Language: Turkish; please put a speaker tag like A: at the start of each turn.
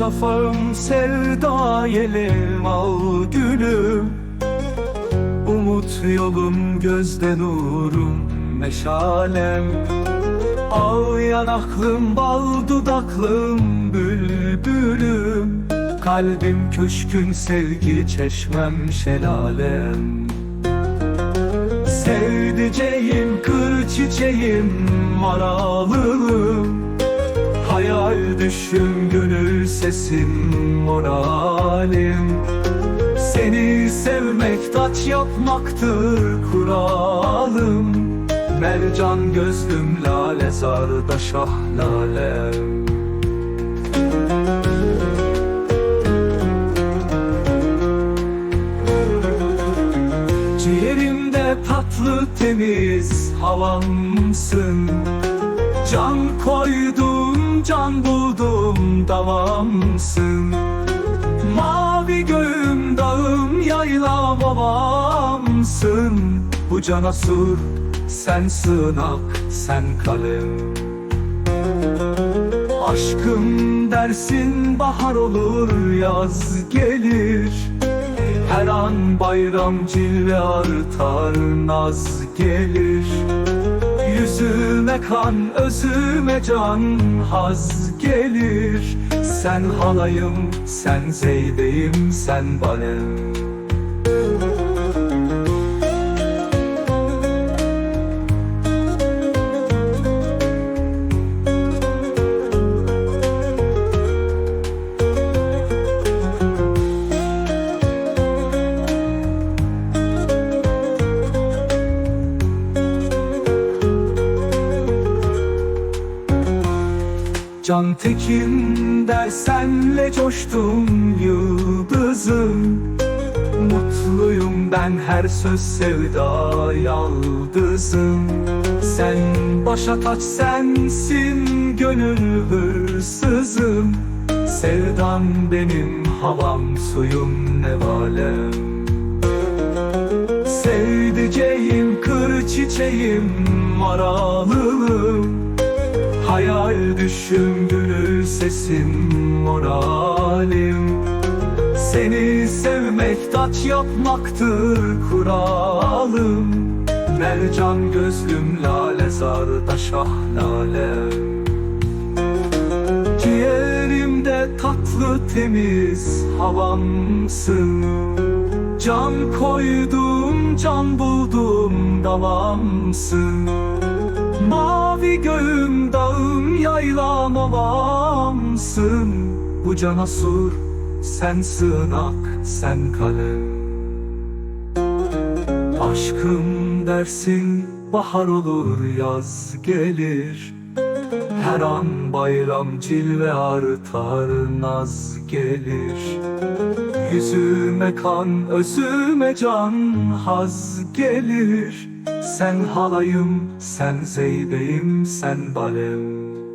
A: şafağım sevda yelim al gülüm. Umut yolum gözde nurum meşalem. Al yanaklım bal dudaklım bülbülüm. Kalbim köşkün sevgi çeşmem şelalem. Sevdiceğim kır çiçeğim maralım Hayal düşüm gönül sesim moralim Seni sevmek taç yapmaktır kuralım. Mercan gözlüm lale zarda şah lalem. Ciğerimde tatlı temiz havamsın Can koydum can buldum davamsın. Mavi göğüm dağım yayla babamsın. Bu cana sur sen sığınak sen kalem. Aşkım dersin bahar olur yaz gelir. Her an bayram cilve artar naz gelir Yüzüme kan özüme can haz gelir. Sen halayım sen zeydeyim sen balem Can tekin dersenle coştum yıldızım Mutluyum ben her söz sevda yaldızım Sen başa taç sensin gönül hırsızım. Sevdan benim havam suyum nevalem Sevdiceğim kır çiçeğim maralım Hayal düşüm gönül sesim moralim. Seni sevmek taç yapmaktır kuralım. Mercan gözlüm lale zarda şah lalem Ciğerimde tatlı temiz havamsın. Can koydum can buldum davamsın Mavi göğüm dağım yaylam ovamsın Bu cana sur sen sığınak sen kalem. Aşkım dersin bahar olur yaz gelir. Her an bayram cilve artar naz gelir. Yüzüme kan özüme can haz gelir Sen halayım sen zeybeyim sen balem